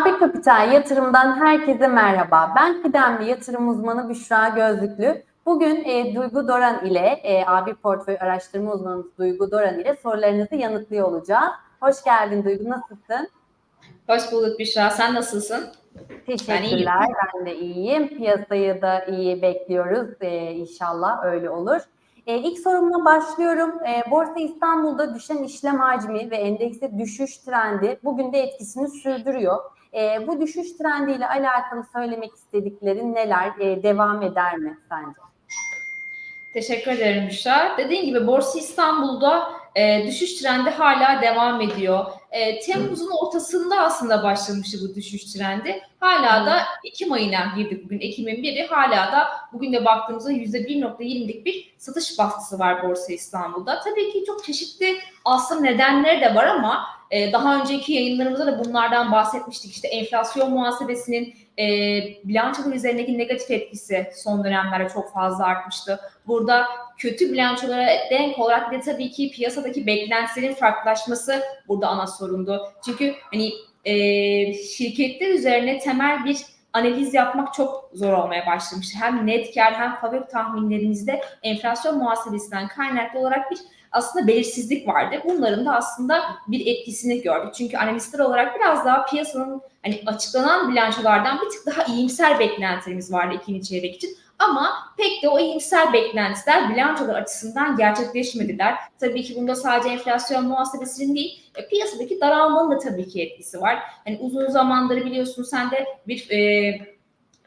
AB Kapital Yatırım'dan herkese merhaba. Ben kıdemli yatırım uzmanı Büşra Gözlüklü. Bugün e, Duygu Doran ile e, AB Portföy Araştırma Uzmanı Duygu Doran ile sorularınızı yanıtlıyor olacağız. Hoş geldin Duygu, nasılsın? Hoş bulduk Büşra. Sen nasılsın? Teşekkürler, ben, ben de iyiyim. Piyasayı da iyi bekliyoruz. E, inşallah öyle olur. E, ilk sorumla başlıyorum. E, Borsa İstanbul'da düşen işlem hacmi ve endekste düşüş trendi bugün de etkisini sürdürüyor. E, bu düşüş trendiyle alakalı söylemek istediklerin neler? E, devam eder mi sence? Teşekkür ederim Büşra. Dediğin gibi Borsa İstanbul'da e, düşüş trendi hala devam ediyor. E, Temmuz'un ortasında aslında başlamıştı bu düşüş trendi. Hala da Ekim ayına girdik bugün. Ekim'in biri hala da bugün de baktığımızda %1.20'lik bir satış baskısı var Borsa İstanbul'da. Tabii ki çok çeşitli aslında nedenleri de var ama e, daha önceki yayınlarımızda da bunlardan bahsetmiştik. İşte enflasyon muhasebesinin e, bilançolar üzerindeki negatif etkisi son dönemlerde çok fazla artmıştı. Burada kötü bilançolara denk olarak de tabii ki piyasadaki beklentilerin farklılaşması burada ana sorundu. Çünkü hani e, şirketler üzerine temel bir analiz yapmak çok zor olmaya başlamıştı. Hem net kar hem favori tahminlerimizde enflasyon muhasebesinden kaynaklı olarak bir aslında belirsizlik vardı. Bunların da aslında bir etkisini gördük. Çünkü analistler olarak biraz daha piyasanın hani açıklanan bilançolardan bir tık daha iyimser beklentilerimiz vardı ikinci çeyrek için. Ama pek de o iyimser beklentiler bilançolar açısından gerçekleşmediler. Tabii ki bunda sadece enflasyon muhasebesinin değil, e, piyasadaki daralmanın da tabii ki etkisi var. Hani uzun zamandır biliyorsun sen de bir e,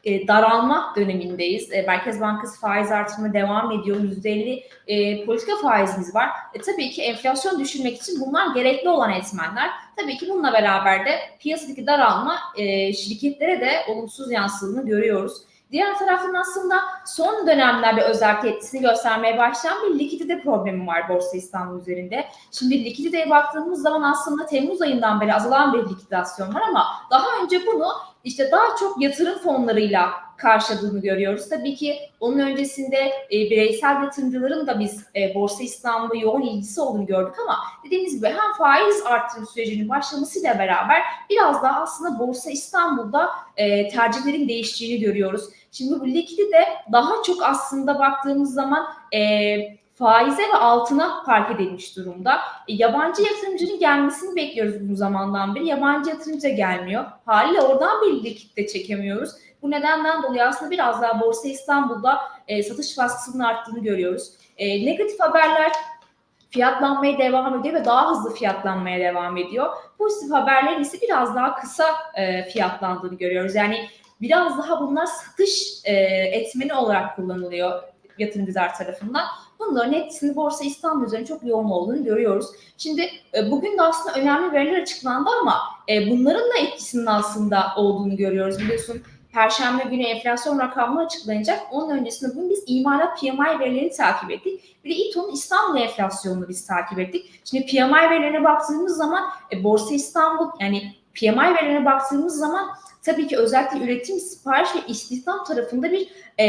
e, daralma dönemindeyiz. E, Merkez Bankası faiz artırımı devam ediyor. %50 e, politika faizimiz var. E, tabii ki enflasyon düşürmek için bunlar gerekli olan etmenler. Tabii ki bununla beraber de piyasadaki daralma e, şirketlere de olumsuz yansıdığını görüyoruz. Diğer taraftan aslında son dönemlerde özellikle etkisini göstermeye başlayan bir likidite problemi var Borsa İstanbul üzerinde. Şimdi likiditeye baktığımız zaman aslında Temmuz ayından beri azalan bir likidasyon var ama daha önce bunu işte daha çok yatırım fonlarıyla karşıladığını görüyoruz. Tabii ki onun öncesinde e, bireysel yatırımcıların da biz e, Borsa İstanbul'da yoğun ilgisi olduğunu gördük ama dediğimiz gibi hem faiz artırım sürecinin başlamasıyla beraber biraz daha aslında Borsa İstanbul'da e, tercihlerin değiştiğini görüyoruz. Şimdi bu likidite daha çok aslında baktığımız zaman e, faize ve altına park edilmiş durumda. E, yabancı yatırımcının gelmesini bekliyoruz bu zamandan beri. Yabancı yatırımcı gelmiyor. Haliyle oradan bir likitte çekemiyoruz. Bu nedenden dolayı aslında biraz daha Borsa İstanbul'da e, satış baskısının arttığını görüyoruz. E, negatif haberler fiyatlanmaya devam ediyor ve daha hızlı fiyatlanmaya devam ediyor. Pozitif haberlerin ise biraz daha kısa e, fiyatlandığını görüyoruz. Yani biraz daha bunlar satış e, etmeni olarak kullanılıyor yatırımcılar tarafından. Bunların etkisini Borsa İstanbul üzerine çok yoğun olduğunu görüyoruz. Şimdi e, bugün de aslında önemli veriler açıklandı ama e, bunların da etkisinin aslında olduğunu görüyoruz. Biliyorsun Perşembe günü enflasyon rakamları açıklanacak. Onun öncesinde bugün biz imalat PMI verilerini takip ettik. Bir de İTO'nun İstanbul enflasyonunu biz takip ettik. Şimdi PMI verilerine baktığımız zaman e, Borsa İstanbul yani PMI verilerine baktığımız zaman tabii ki özellikle üretim, sipariş ve istihdam tarafında bir e,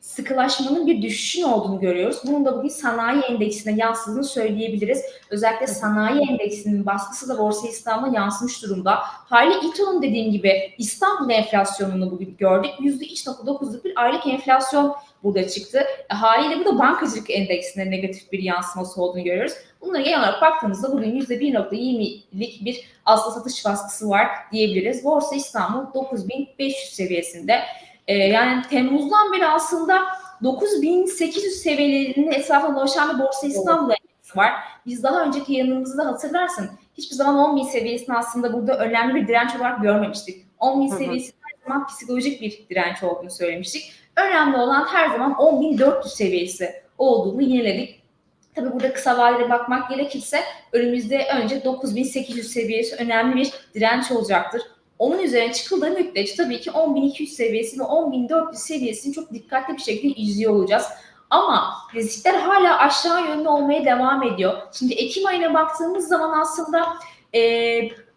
sıkılaşmanın bir düşüşün olduğunu görüyoruz. Bunun da bugün sanayi endeksine yansıdığını söyleyebiliriz. Özellikle sanayi endeksinin baskısı da Borsa İstanbul'a yansımış durumda. Hali İTO'nun dediğim gibi İstanbul enflasyonunu bugün gördük. %3.9'luk bir aylık enflasyon burada çıktı. E, haliyle bu da bankacılık endeksine negatif bir yansıması olduğunu görüyoruz. Bunlara genel olarak baktığımızda bugün %1.20'lik bir asla satış baskısı var diyebiliriz. Borsa İstanbul 9500 seviyesinde. Ee, yani Temmuz'dan beri aslında 9800 seviyelerinin etrafında dolaşan bir Borsa İstanbul endeksi var. Biz daha önceki yanımızda hatırlarsın hiçbir zaman 10.000 seviyesini aslında burada önemli bir direnç olarak görmemiştik. 10.000 seviyesi her zaman psikolojik bir direnç olduğunu söylemiştik. Önemli olan her zaman 10.400 seviyesi olduğunu yineledik. Tabii burada kısa vadede bakmak gerekirse önümüzde önce 9800 seviyesi önemli bir direnç olacaktır. Onun üzerine çıkıldığı müddetçe tabii ki 10.200 seviyesi ve 10.400 seviyesini çok dikkatli bir şekilde izliyor olacağız. Ama riskler hala aşağı yönlü olmaya devam ediyor. Şimdi Ekim ayına baktığımız zaman aslında e,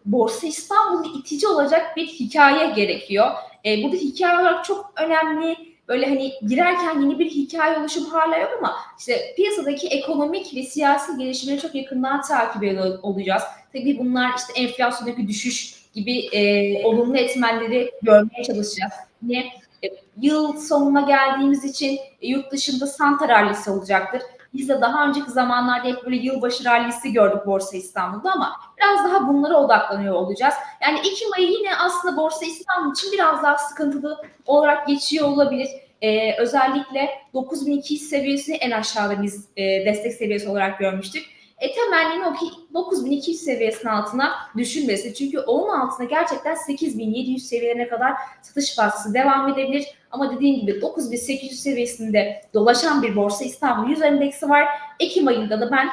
Borsa İstanbul'un itici olacak bir hikaye gerekiyor. E, burada hikaye olarak çok önemli böyle hani girerken yeni bir hikaye oluşum hala yok ama işte piyasadaki ekonomik ve siyasi gelişimleri çok yakından takip ediyor olacağız. Tabii bunlar işte enflasyondaki düşüş gibi e, olumlu etmenleri görmeye çalışacağız. Yine e, yıl sonuna geldiğimiz için e, yurt dışında Santa rallisi olacaktır. Biz de daha önceki zamanlarda hep böyle yılbaşı rallisi gördük Borsa İstanbul'da ama biraz daha bunlara odaklanıyor olacağız. Yani Ekim ayı yine aslında Borsa İstanbul için biraz daha sıkıntılı olarak geçiyor olabilir. Ee, özellikle 9200 seviyesini en aşağıda biz e, destek seviyesi olarak görmüştük. E temennim o ki 9200 seviyesinin altına düşülmesi. Çünkü onun altına gerçekten 8700 seviyelerine kadar satış baskısı devam edebilir. Ama dediğim gibi 9800 seviyesinde dolaşan bir Borsa İstanbul 100 endeksi var. Ekim ayında da ben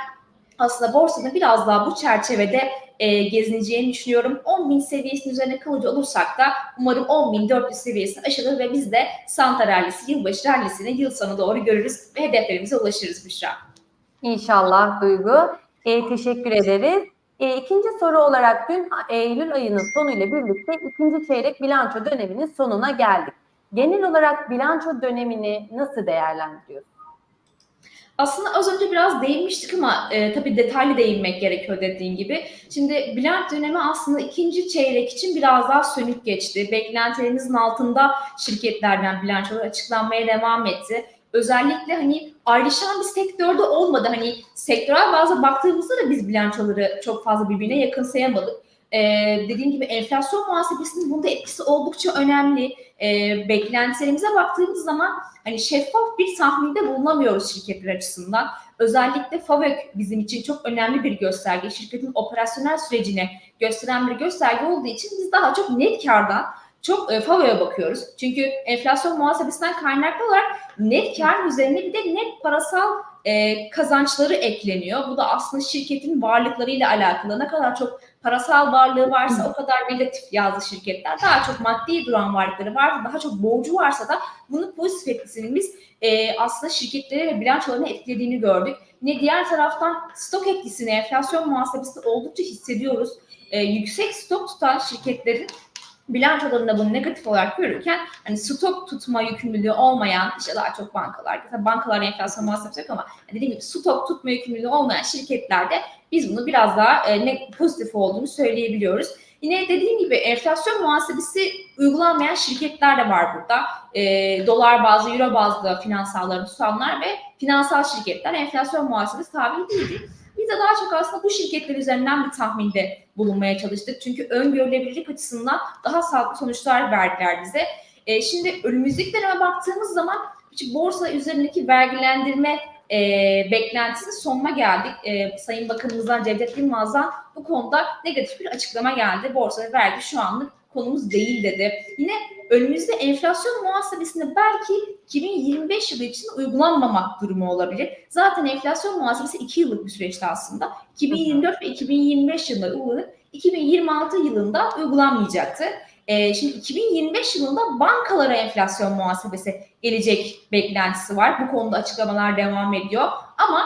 aslında borsanın biraz daha bu çerçevede e, gezineceğini düşünüyorum. 10.000 seviyesinin üzerine kalıcı olursak da umarım 10.400 seviyesini aşılır ve biz de Santa rallisi, yılbaşı rallisini yıl sonu doğru görürüz ve hedeflerimize ulaşırız Büşra. İnşallah Duygu. E, teşekkür ederiz. E, ikinci soru olarak dün Eylül ayının sonuyla birlikte ikinci çeyrek bilanço döneminin sonuna geldik. Genel olarak bilanço dönemini nasıl değerlendiriyorsunuz? Aslında az önce biraz değinmiştik ama e, tabii detaylı değinmek gerekiyor dediğin gibi. Şimdi bilanço dönemi aslında ikinci çeyrek için biraz daha sönük geçti. Beklentilerimizin altında şirketlerden bilançolar açıklanmaya devam etti. Özellikle hani ayrışan bir sektörde olmadı. Hani sektörel bazda baktığımızda da biz bilançoları çok fazla birbirine yakınsayamadık. Ee, dediğim gibi enflasyon muhasebesinin bunda etkisi oldukça önemli. Ee, beklentilerimize baktığımız zaman hani şeffaf bir tahminde bulunamıyoruz şirketler açısından. Özellikle FAVÖK bizim için çok önemli bir gösterge. Şirketin operasyonel sürecine gösteren bir gösterge olduğu için biz daha çok net kardan çok e, FAVÖK'e bakıyoruz. Çünkü enflasyon muhasebesinden kaynaklı olarak net kar üzerine bir de net parasal e, kazançları ekleniyor. Bu da aslında şirketin varlıklarıyla alakalı. Ne kadar çok parasal varlığı varsa o kadar negatif yazdı şirketler. Daha çok maddi duran varlıkları var, daha çok borcu varsa da bunu pozitif etkisinin biz e, aslında şirketleri ve bilançolarını etkilediğini gördük. Yine diğer taraftan stok etkisini, enflasyon muhasebesi oldukça hissediyoruz. E, yüksek stok tutan şirketlerin bilançolarında bunu negatif olarak görürken hani stok tutma yükümlülüğü olmayan işte daha çok bankalar, tabii bankalar enflasyon muhasebesi yok ama dediğim gibi stok tutma yükümlülüğü olmayan şirketlerde biz bunu biraz daha e, ne, pozitif olduğunu söyleyebiliyoruz. Yine dediğim gibi enflasyon muhasebesi uygulanmayan şirketler de var burada. E, dolar bazlı, euro bazlı finansallarını tutanlar ve finansal şirketler enflasyon muhasebesi tabi değildi. Biz de daha çok aslında bu şirketler üzerinden bir tahminde bulunmaya çalıştık. Çünkü öngörülebilirlik açısından daha sağlıklı sonuçlar verdiler bize. E, şimdi önümüzdeki döneme baktığımız zaman borsa üzerindeki vergilendirme e, beklentisinin sonuna geldik. E, Sayın Bakanımızdan Cevdet Yılmaz'dan bu konuda negatif bir açıklama geldi. Borsa ve vergi şu anlık konumuz değil dedi. Yine önümüzde enflasyon muhasebesinde belki 2025 yılı için uygulanmama durumu olabilir. Zaten enflasyon muhasebesi 2 yıllık bir süreçti aslında. 2024 ve 2025 yılında uygulanıp 2026 yılında uygulanmayacaktı. Ee, şimdi 2025 yılında bankalara enflasyon muhasebesi gelecek beklentisi var. Bu konuda açıklamalar devam ediyor. Ama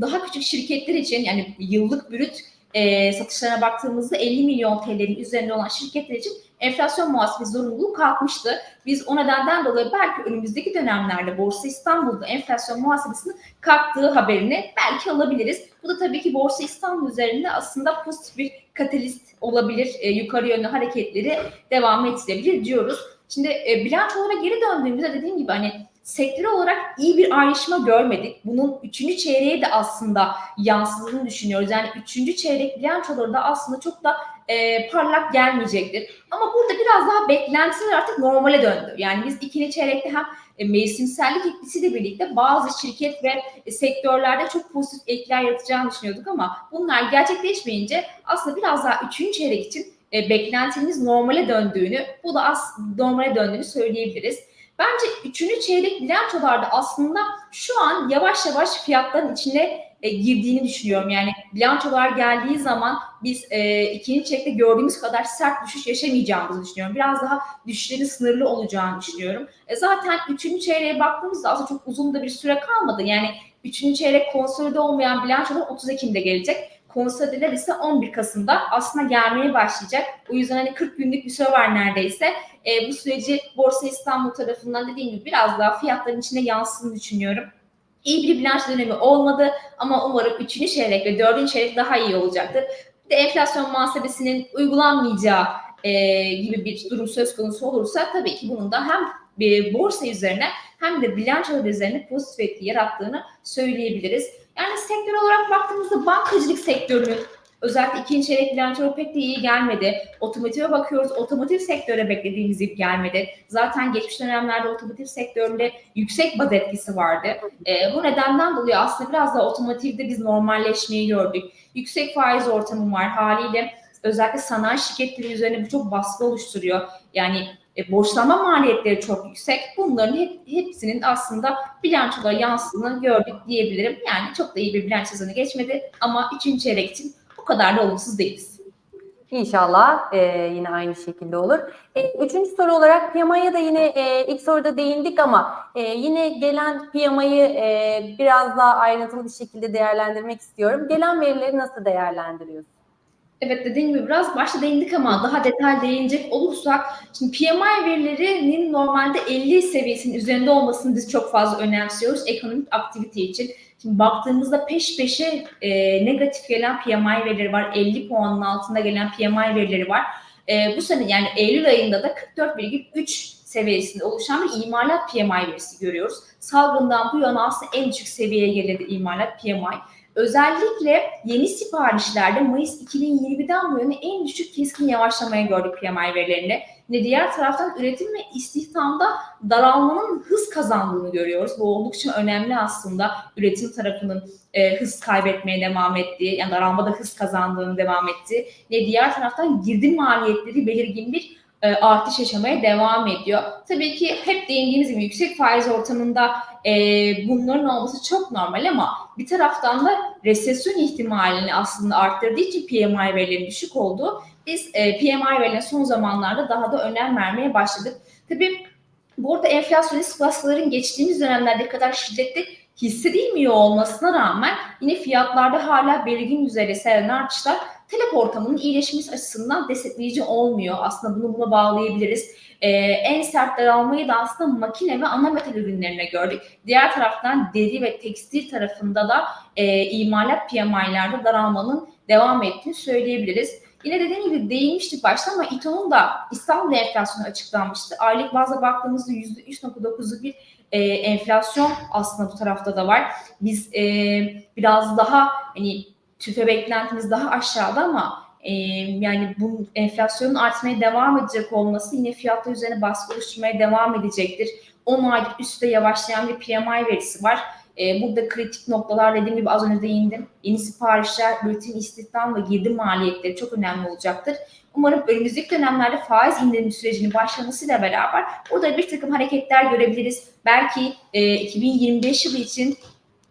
daha küçük şirketler için yani yıllık brüt e, satışlarına baktığımızda 50 milyon TL'nin üzerinde olan şirketler için enflasyon muhasebesi zorunluluğu kalkmıştı. Biz o nedenden dolayı belki önümüzdeki dönemlerde Borsa İstanbul'da enflasyon muhasebesinin kalktığı haberini belki alabiliriz. Bu da tabii ki Borsa İstanbul üzerinde aslında pozitif bir katalist olabilir. E, yukarı yönlü hareketleri devam ettirebilir diyoruz. Şimdi e, bilançolara geri döndüğümüzde dediğim gibi hani sektör olarak iyi bir ayrışma görmedik. Bunun üçüncü çeyreğe de aslında yansıdığını düşünüyoruz. Yani üçüncü çeyrek bilançoları da aslında çok da e, parlak gelmeyecektir. Ama burada biraz daha beklentiler artık normale döndü. Yani biz ikinci çeyrekte hem e, mevsimsellik etkisiyle birlikte bazı şirket ve e, sektörlerde çok pozitif etkiler yaratacağını düşünüyorduk ama bunlar gerçekleşmeyince aslında biraz daha üçüncü çeyrek için e, beklentimiz normale döndüğünü, bu da az normale döndüğünü söyleyebiliriz. Bence üçüncü çeyrek bilançolarda aslında şu an yavaş yavaş fiyatların içine e, girdiğini düşünüyorum. Yani bilançolar geldiği zaman biz e, ikinci çeyrekte gördüğümüz kadar sert düşüş yaşamayacağımızı düşünüyorum. Biraz daha düşüşlerin sınırlı olacağını düşünüyorum. E, zaten üçüncü çeyreğe baktığımızda aslında çok uzun da bir süre kalmadı. Yani üçüncü çeyrek konsolide olmayan bilançolar 30 Ekim'de gelecek konsolideler ise 11 Kasım'da aslında gelmeye başlayacak. O yüzden hani 40 günlük bir süre var neredeyse. E, bu süreci Borsa İstanbul tarafından dediğim gibi biraz daha fiyatların içine yansıdığını düşünüyorum. İyi bir bilanço dönemi olmadı ama umarım 3. çeyrek ve 4. çeyrek daha iyi olacaktır. Bir de enflasyon muhasebesinin uygulanmayacağı e, gibi bir durum söz konusu olursa tabii ki bunun da hem e, borsa üzerine hem de bilançolar üzerine pozitif etki yarattığını söyleyebiliriz. Yani sektör olarak baktığımızda bankacılık sektörünün özellikle ikinci çeyrek bilançoları pek de iyi gelmedi. Otomotive bakıyoruz. Otomotiv sektöre beklediğimiz gibi gelmedi. Zaten geçmiş dönemlerde otomotiv sektöründe yüksek baz etkisi vardı. E, bu nedenden dolayı aslında biraz da otomotivde biz normalleşmeyi gördük. Yüksek faiz ortamı var haliyle özellikle sanayi şirketleri üzerine bu çok baskı oluşturuyor. Yani e, borçlanma maliyetleri çok yüksek. Bunların hep, hepsinin aslında bilançolara yansıdığını gördük diyebilirim. Yani çok da iyi bir bilanço sezonu geçmedi ama üçüncü çeyrek için o kadar da olumsuz değiliz. İnşallah e, yine aynı şekilde olur. E, üçüncü soru olarak PMI'ye da yine e, ilk soruda değindik ama e, yine gelen PMI'yi e, biraz daha ayrıntılı bir şekilde değerlendirmek istiyorum. Gelen verileri nasıl değerlendiriyorsunuz? Evet dediğim gibi biraz başta değindik ama daha detay değinecek olursak şimdi PMI verilerinin normalde 50 seviyesinin üzerinde olmasını biz çok fazla önemsiyoruz ekonomik aktivite için. Şimdi baktığımızda peş peşe e, negatif gelen PMI verileri var. 50 puanın altında gelen PMI verileri var. E, bu sene yani Eylül ayında da 44,3 seviyesinde oluşan bir imalat PMI verisi görüyoruz. Salgından bu yana aslında en düşük seviyeye geldi imalat PMI. Özellikle yeni siparişlerde Mayıs 2020'den bu yana en düşük keskin yavaşlamaya gördük PMI verilerinde. Ve diğer taraftan üretim ve istihdamda daralmanın hız kazandığını görüyoruz. Bu oldukça önemli aslında üretim tarafının e, hız kaybetmeye devam ettiği, yani daralmada hız kazandığını devam etti. Ve diğer taraftan girdi maliyetleri belirgin bir e, artış yaşamaya devam ediyor. Tabii ki hep değindiğimiz gibi yüksek faiz ortamında e, bunların olması çok normal ama bir taraftan da resesyon ihtimalini aslında arttırdığı için PMI verilerinin düşük olduğu biz e, PMI verilerine son zamanlarda daha da önem vermeye başladık. Tabii burada enflasyonist baskıların geçtiğimiz dönemlerde kadar şiddetli hissedilmiyor olmasına rağmen yine fiyatlarda hala belirgin düzeyde seyreden artışlar talep ortamının iyileşmesi açısından destekleyici olmuyor. Aslında bunu buna bağlayabiliriz. Ee, en sert daralmayı da aslında makine ve ana metal ürünlerine gördük. Diğer taraftan deri ve tekstil tarafında da e, imalat PMI'lerde daralmanın devam ettiğini söyleyebiliriz. Yine dediğim gibi değinmiştik başta ama İTO'nun da İstanbul enflasyonu açıklanmıştı. Aylık bazda baktığımızda %3.9'luk bir e, enflasyon aslında bu tarafta da var. Biz e, biraz daha hani tüfe beklentimiz daha aşağıda ama e, yani bu enflasyonun artmaya devam edecek olması yine fiyatlar üzerine baskı oluşturmaya devam edecektir. 10 aylık üstte yavaşlayan bir PMI verisi var. E, burada kritik noktalar dediğim gibi az önce değindim. Yeni siparişler, üretim, istihdam ve girdi maliyetleri çok önemli olacaktır. Umarım önümüzdeki dönemlerde faiz indirim sürecinin başlamasıyla beraber burada bir takım hareketler görebiliriz. Belki e, 2025 yılı için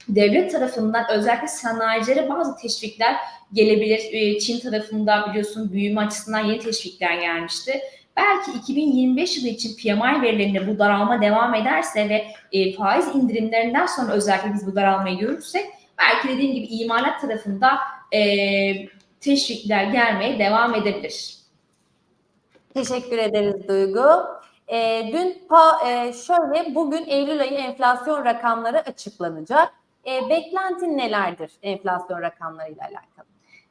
devlet tarafından özellikle sanayicilere bazı teşvikler gelebilir. E, Çin tarafında biliyorsun büyüme açısından yeni teşvikler gelmişti. Belki 2025 yılı için PMI verilerinde bu daralma devam ederse ve e, faiz indirimlerinden sonra özellikle biz bu daralmayı görürsek belki dediğim gibi imalat tarafında e, teşvikler gelmeye devam edebilir. Teşekkür ederiz Duygu. E, dün şöyle bugün Eylül ayı enflasyon rakamları açıklanacak. E, beklentin nelerdir enflasyon rakamlarıyla alakalı?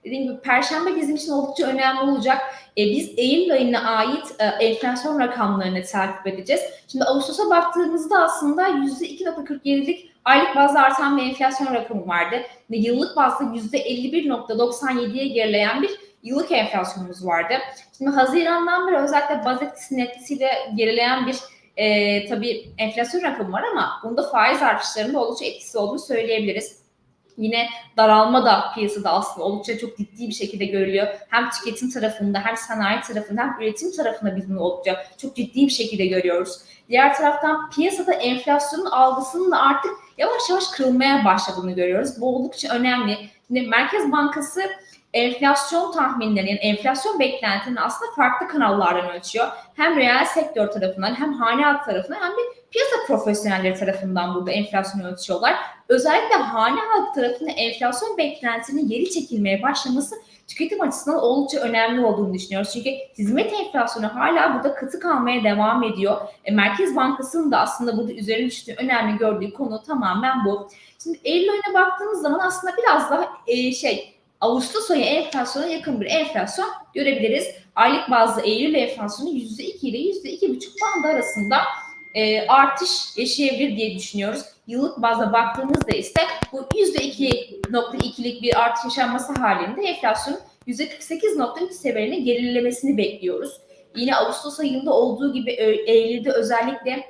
Dediğim gibi Perşembe bizim için oldukça önemli olacak. E, biz Eylül ayına ait e, enflasyon rakamlarını takip edeceğiz. Şimdi Ağustos'a baktığımızda aslında %2.47'lik aylık bazda artan bir enflasyon rakamı vardı. Ve yıllık bazda %51.97'ye gerileyen bir yıllık enflasyonumuz vardı. Şimdi Haziran'dan beri özellikle baz etkisinin etkisiyle gerileyen bir e, tabii enflasyon rakamı var ama bunda faiz artışlarında oldukça etkisi olduğunu söyleyebiliriz. Yine daralma da piyasada aslında oldukça çok ciddi bir şekilde görülüyor. Hem tüketim tarafında hem sanayi tarafında hem üretim tarafında biz bunu oldukça çok ciddi bir şekilde görüyoruz. Diğer taraftan piyasada enflasyonun algısının da artık yavaş yavaş kırılmaya başladığını görüyoruz. Bu oldukça önemli. Şimdi Merkez Bankası enflasyon tahminlerini yani enflasyon beklentilerini aslında farklı kanallardan ölçüyor. Hem reel sektör tarafından hem hane tarafından hem de piyasa profesyonelleri tarafından burada enflasyonu ölçüyorlar. Özellikle hane halkı tarafında enflasyon beklentisinin geri çekilmeye başlaması tüketim açısından oldukça önemli olduğunu düşünüyoruz. Çünkü hizmet enflasyonu hala burada katı kalmaya devam ediyor. E, Merkez Bankası'nın da aslında burada üzerine düştüğü önemli gördüğü konu tamamen bu. Şimdi Eylül ayına baktığımız zaman aslında biraz daha e, şey Ağustos ayı enflasyona yakın bir enflasyon görebiliriz. Aylık bazda Eylül enflasyonu %2 ile %2,5 bandı arasında e, artış yaşayabilir diye düşünüyoruz. Yıllık bazda baktığımızda ise bu %2.2'lik bir artış yaşanması halinde enflasyonun %48.3 seviyelerine gerilemesini bekliyoruz. Yine Ağustos ayında olduğu gibi Ö- Eylül'de özellikle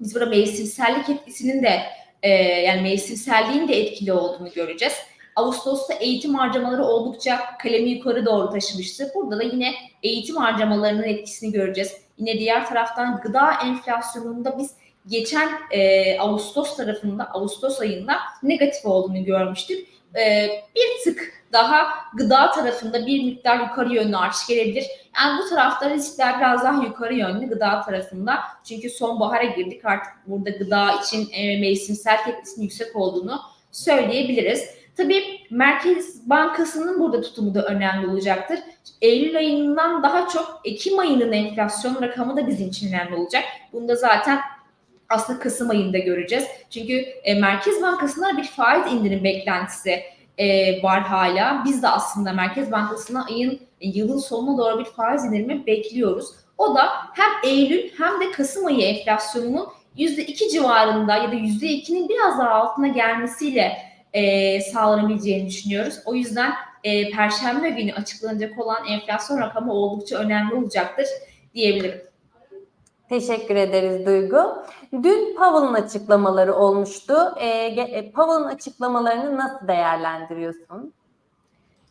biz burada mevsimsellik etkisinin de e, yani mevsimselliğin de etkili olduğunu göreceğiz. Ağustos'ta eğitim harcamaları oldukça kalemi yukarı doğru taşımıştı. Burada da yine eğitim harcamalarının etkisini göreceğiz. Yine diğer taraftan gıda enflasyonunda biz geçen e, Ağustos tarafında, Ağustos ayında negatif olduğunu görmüştük. E, bir tık daha gıda tarafında bir miktar yukarı yönlü artış gelebilir. Yani bu tarafta riskler biraz daha yukarı yönlü gıda tarafında. Çünkü sonbahara girdik artık burada gıda için e, mevsimsel etkisinin yüksek olduğunu söyleyebiliriz. Tabii Merkez Bankası'nın burada tutumu da önemli olacaktır. Eylül ayından daha çok Ekim ayının enflasyon rakamı da bizim için önemli olacak. Bunu da zaten aslında Kasım ayında göreceğiz. Çünkü e, Merkez Bankası'ndan bir faiz indirim beklentisi e, var hala. Biz de aslında Merkez Bankası'na ayın yılın sonuna doğru bir faiz indirimi bekliyoruz. O da hem Eylül hem de Kasım ayı enflasyonunun %2 civarında ya da %2'nin biraz daha altına gelmesiyle e, sağlanabileceğini düşünüyoruz. O yüzden e, Perşembe günü açıklanacak olan enflasyon rakamı oldukça önemli olacaktır diyebilirim. Teşekkür ederiz Duygu. Dün Powell'ın açıklamaları olmuştu. E, e, Powell'ın açıklamalarını nasıl değerlendiriyorsun?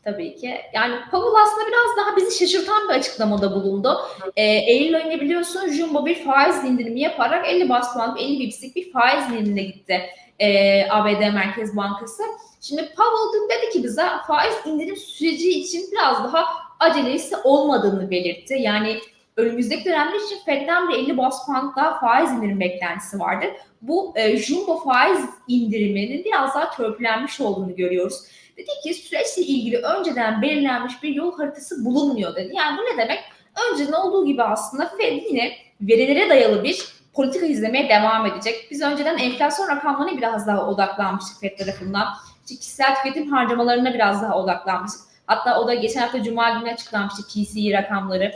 Tabii ki. Yani Powell aslında biraz daha bizi şaşırtan bir açıklamada bulundu. Ee, Eylül ayında biliyorsun Jumbo bir faiz indirimi yaparak 50 bas puan, 50 bipslik bir faiz indirimine gitti ee, ABD Merkez Bankası. Şimdi Powell dedi ki bize faiz indirim süreci için biraz daha acelesi olmadığını belirtti. Yani önümüzdeki dönemde için Fed'den bir 50 bas puan daha faiz indirim beklentisi vardı. Bu e, Jumbo faiz indiriminin biraz daha törpülenmiş olduğunu görüyoruz. Dedi ki süreçle ilgili önceden belirlenmiş bir yol haritası bulunmuyor dedi. Yani bu ne demek? Önceden olduğu gibi aslında Fed yine verilere dayalı bir politika izlemeye devam edecek. Biz önceden enflasyon rakamlarına biraz daha odaklanmıştık Fed tarafından. İşte kişisel tüketim harcamalarına biraz daha odaklanmıştık. Hatta o da geçen hafta Cuma günü açıklanmıştı PCE rakamları.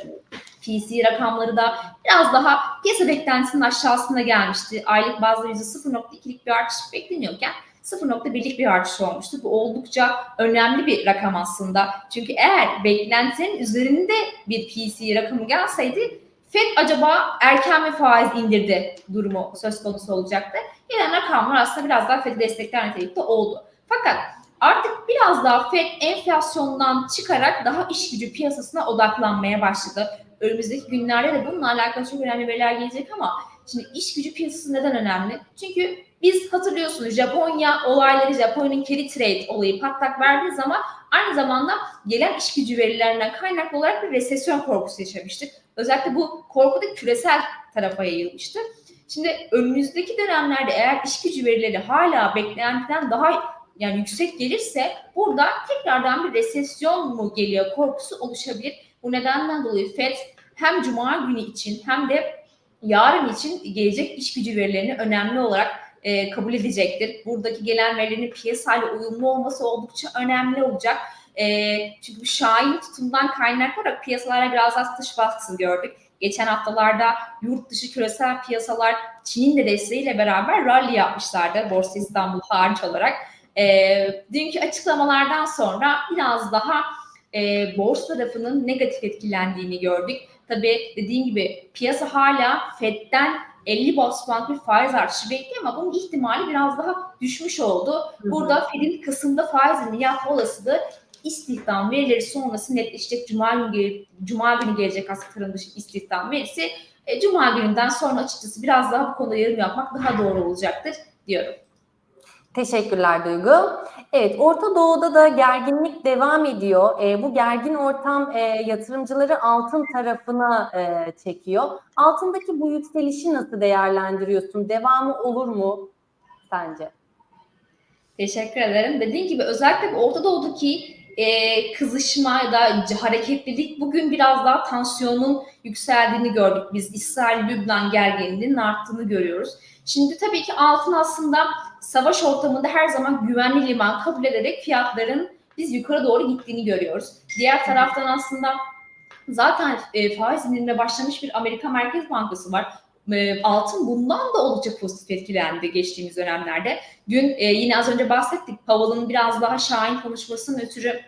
PCE rakamları da biraz daha piyasa beklentisinin aşağısına gelmişti. Aylık bazda %0.2'lik bir artış bekleniyorken 0.1'lik bir artış olmuştu. Bu oldukça önemli bir rakam aslında. Çünkü eğer beklentinin üzerinde bir PCE rakamı gelseydi Fed acaba erken mi faiz indirdi durumu söz konusu olacaktı. Gelen rakamlar aslında biraz daha Fed'i destekler nitelikte oldu. Fakat artık biraz daha Fed enflasyondan çıkarak daha iş gücü piyasasına odaklanmaya başladı. Önümüzdeki günlerde de bununla alakalı çok önemli veriler gelecek ama şimdi iş gücü piyasası neden önemli? Çünkü biz hatırlıyorsunuz Japonya olayları, Japonya'nın carry trade olayı patlak verdiği zaman aynı zamanda gelen iş gücü verilerinden kaynaklı olarak bir resesyon korkusu yaşamıştık. Özellikle bu korku da küresel tarafa yayılmıştı. Şimdi önümüzdeki dönemlerde eğer iş gücü verileri hala beklentiden daha yani yüksek gelirse burada tekrardan bir resesyon mu geliyor korkusu oluşabilir. Bu nedenden dolayı FED hem Cuma günü için hem de yarın için gelecek iş gücü verilerini önemli olarak e, kabul edecektir. Buradaki gelen verilerin piyasayla uyumlu olması oldukça önemli olacak. E, çünkü bu şahin tutumdan kaynaklı olarak piyasalara biraz daha satış baskısı gördük. Geçen haftalarda yurt dışı küresel piyasalar Çin'in de desteğiyle beraber rally yapmışlardı Borsa İstanbul hariç olarak. E, dünkü açıklamalardan sonra biraz daha e, borsa tarafının negatif etkilendiğini gördük. Tabii dediğim gibi piyasa hala Fed'den 50 bas puan bir faiz artışı bekliyor ama bunun ihtimali biraz daha düşmüş oldu. Burada Fed'in Kasım'da faizini yapma olasılığı istihdam verileri sonrası netleşecek. Cuma günü, Cuma günü gelecek aslında tarım dışı istihdam verisi. E, Cuma gününden sonra açıkçası biraz daha bu konuda yorum yapmak daha doğru olacaktır diyorum. Teşekkürler Duygu. Evet, Orta Doğu'da da gerginlik devam ediyor. E, bu gergin ortam e, yatırımcıları altın tarafına e, çekiyor. Altındaki bu yükselişi nasıl değerlendiriyorsun? Devamı olur mu sence? Teşekkür ederim. Dediğim gibi özellikle Orta Doğu'daki e, kızışma ya da hareketlilik bugün biraz daha tansiyonun yükseldiğini gördük. Biz İsrail-Lübnan gerginliğinin arttığını görüyoruz. Şimdi tabii ki altın aslında savaş ortamında her zaman güvenli liman kabul ederek fiyatların biz yukarı doğru gittiğini görüyoruz. Diğer taraftan aslında zaten e, faiz indirimine başlamış bir Amerika Merkez Bankası var. Altın bundan da oldukça pozitif etkilendi geçtiğimiz dönemlerde. Dün yine az önce bahsettik Powell'ın biraz daha şahin konuşmasının ötürü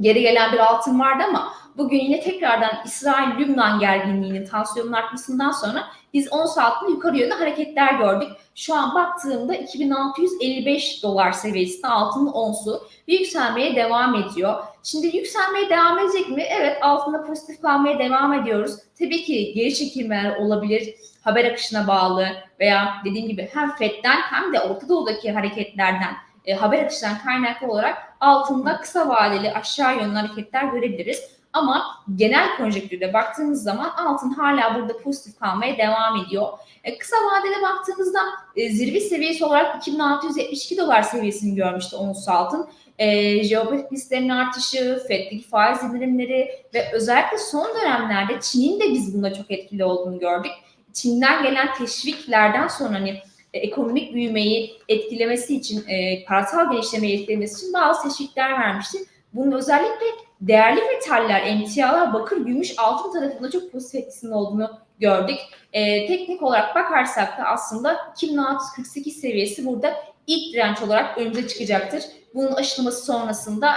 geri gelen bir altın vardı ama bugün yine tekrardan İsrail-Lübnan gerginliğinin tansiyonun artmasından sonra biz ons altında yukarı yönde hareketler gördük. Şu an baktığımda 2655 dolar seviyesinde altının onsu ve yükselmeye devam ediyor. Şimdi yükselmeye devam edecek mi? Evet altında pozitif kalmaya devam ediyoruz. Tabii ki geri çekilmeler olabilir haber akışına bağlı veya dediğim gibi hem FED'den hem de Orta Doğu'daki hareketlerden e, haber akışından kaynaklı olarak altında kısa vadeli aşağı yönlü hareketler görebiliriz. Ama genel konjektürde baktığımız zaman altın hala burada pozitif kalmaya devam ediyor. E, kısa vadede baktığımızda e, zirve seviyesi olarak 2672 dolar seviyesini görmüştü ons altın. E, jeopolitik risklerin artışı, FED'deki faiz indirimleri ve özellikle son dönemlerde Çin'in de biz bunda çok etkili olduğunu gördük. Çin'den gelen teşviklerden sonra hani e, ekonomik büyümeyi etkilemesi için, e, parasal genişlemeyi etkilemesi için bazı teşvikler vermişti. Bunun özellikle değerli metaller, emtialar, bakır, gümüş, altın tarafında çok pozitif etkisinin olduğunu gördük. E, teknik olarak bakarsak da aslında 2648 seviyesi burada ilk direnç olarak önümüze çıkacaktır. Bunun aşılması sonrasında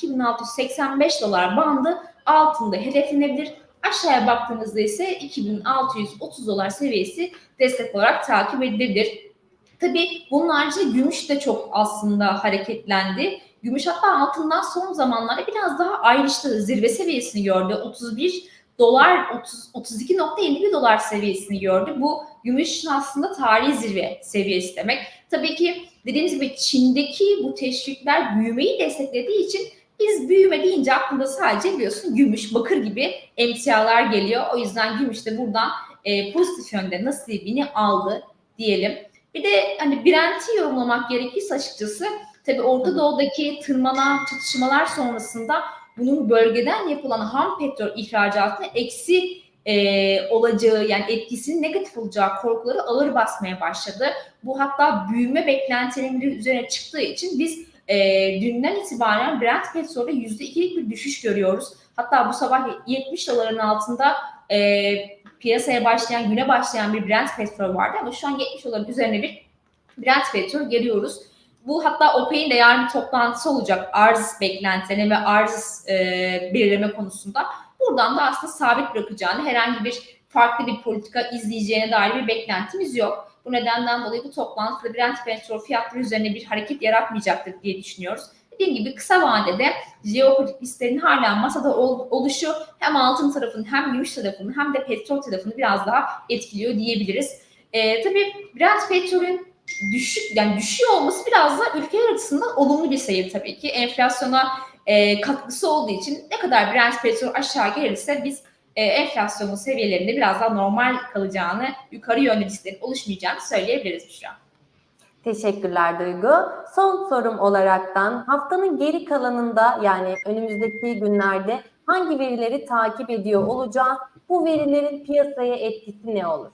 2680-2685 dolar bandı altında hedeflenebilir. Aşağıya baktığımızda ise 2630 dolar seviyesi destek olarak takip edilebilir. Tabii bunun haricinde gümüş de çok aslında hareketlendi. Gümüş hatta altından son zamanlarda biraz daha ayrıştı. Zirve seviyesini gördü. 31 dolar 30, 32.51 dolar seviyesini gördü. Bu gümüşün aslında tarihi zirve seviyesi demek. Tabii ki dediğimiz gibi Çin'deki bu teşvikler büyümeyi desteklediği için biz büyüme deyince aklında sadece biliyorsun gümüş, bakır gibi emtialar geliyor. O yüzden gümüş de buradan e, pozitif yönde nasibini aldı diyelim. Bir de hani Brent'i yorumlamak gerekirse açıkçası tabii Orta Doğu'daki tırmanan çatışmalar sonrasında bunun bölgeden yapılan ham petrol ihracatına eksi e, olacağı yani etkisinin negatif olacağı korkuları ağır basmaya başladı. Bu hatta büyüme beklentileri üzerine çıktığı için biz e, dünden itibaren Brent petrolde %2'lik bir düşüş görüyoruz. Hatta bu sabah 70 doların altında e, piyasaya başlayan, güne başlayan bir Brent petrol vardı ama şu an 70 doların üzerine bir Brent petrol görüyoruz. Bu hatta OPEC'in de yarın bir toplantısı olacak arz beklentileri ve arz e, belirleme konusunda. Buradan da aslında sabit bırakacağını, herhangi bir farklı bir politika izleyeceğine dair bir beklentimiz yok. Bu nedenden dolayı bu toplantıda Brent petrol fiyatları üzerine bir hareket yaratmayacaktır diye düşünüyoruz. Dediğim gibi kısa vadede jeopolitik risklerin hala masada ol, oluşu hem altın tarafını hem gümüş tarafını hem de petrol tarafını biraz daha etkiliyor diyebiliriz. Ee, tabii Brent petrolün düşük yani düşüyor olması biraz da ülkeler açısından olumlu bir seyir tabii ki. Enflasyona e, katkısı olduğu için ne kadar Brent petrol aşağı gelirse biz e, enflasyonun seviyelerinde biraz daha normal kalacağını, yukarı yönlü risklerin oluşmayacağını söyleyebiliriz şu an. Teşekkürler Duygu. Son sorum olaraktan haftanın geri kalanında yani önümüzdeki günlerde hangi verileri takip ediyor olacağız? Bu verilerin piyasaya etkisi ne olur?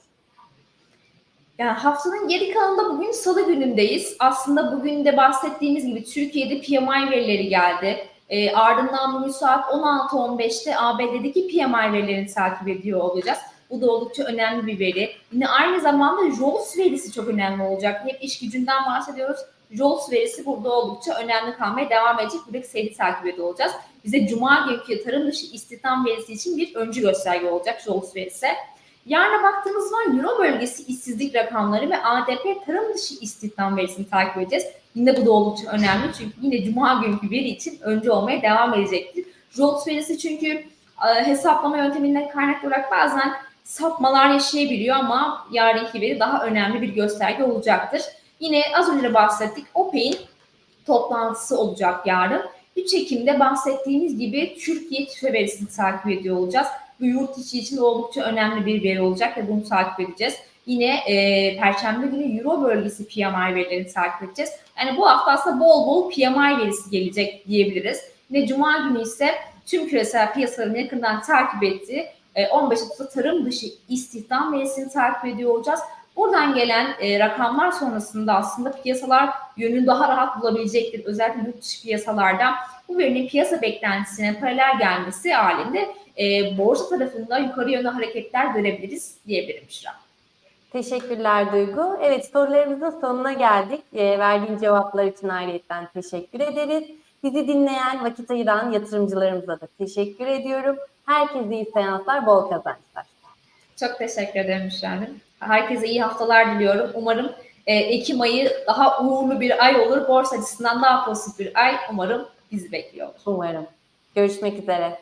Yani haftanın geri kalanında bugün salı günündeyiz. Aslında bugün de bahsettiğimiz gibi Türkiye'de PMI verileri geldi. E, ardından bugün saat 16.15'te ABD'deki PMI verilerini takip ediyor olacağız. Bu da oldukça önemli bir veri. Yine aynı zamanda JOLTS verisi çok önemli olacak. Hep iş gücünden bahsediyoruz. JOLTS verisi burada oldukça önemli kalmaya devam edecek. Buradaki seyri takip ediyor olacağız. Bize Cuma günkü tarım dışı istihdam verisi için bir öncü gösterge olacak JOLTS verisi. Yarına baktığımız zaman Euro bölgesi işsizlik rakamları ve ADP tarım dışı istihdam verisini takip edeceğiz. Yine bu da oldukça önemli çünkü yine Cuma günkü veri için önce olmaya devam edecektir. JOLTS verisi çünkü e, hesaplama yönteminden kaynaklı olarak bazen sapmalar yaşayabiliyor ama yarınki veri daha önemli bir gösterge olacaktır. Yine az önce bahsettik OPEC'in toplantısı olacak yarın. 3 Ekim'de bahsettiğimiz gibi Türkiye tüfe verisini takip ediyor olacağız. Bu yurt içi için oldukça önemli bir veri olacak ve bunu takip edeceğiz. Yine e, Perşembe günü Euro bölgesi PMI verilerini takip edeceğiz. Yani bu hafta aslında bol bol PMI verisi gelecek diyebiliriz. Yine Cuma günü ise tüm küresel piyasaların yakından takip ettiği 15 Ağustos'ta tarım dışı istihdam verisini takip ediyor olacağız. Oradan gelen e, rakamlar sonrasında aslında piyasalar yönünü daha rahat bulabilecektir. Özellikle yurt dışı piyasalarda bu verinin piyasa beklentisine paralel gelmesi halinde e, borsa tarafında yukarı yönlü hareketler görebiliriz diyebilirim Şura. Teşekkürler Duygu. Evet sorularımızın sonuna geldik. E, verdiğin cevaplar için ayrıyetten teşekkür ederiz. Bizi dinleyen, vakit ayıran yatırımcılarımıza da teşekkür ediyorum. Herkese iyi seanslar, bol kazançlar. Çok teşekkür ederim Hanım. Herkese iyi haftalar diliyorum. Umarım e, Ekim ayı daha uğurlu bir ay olur. Borsa açısından daha pozitif bir ay umarım bizi bekliyor. Umarım. Görüşmek üzere.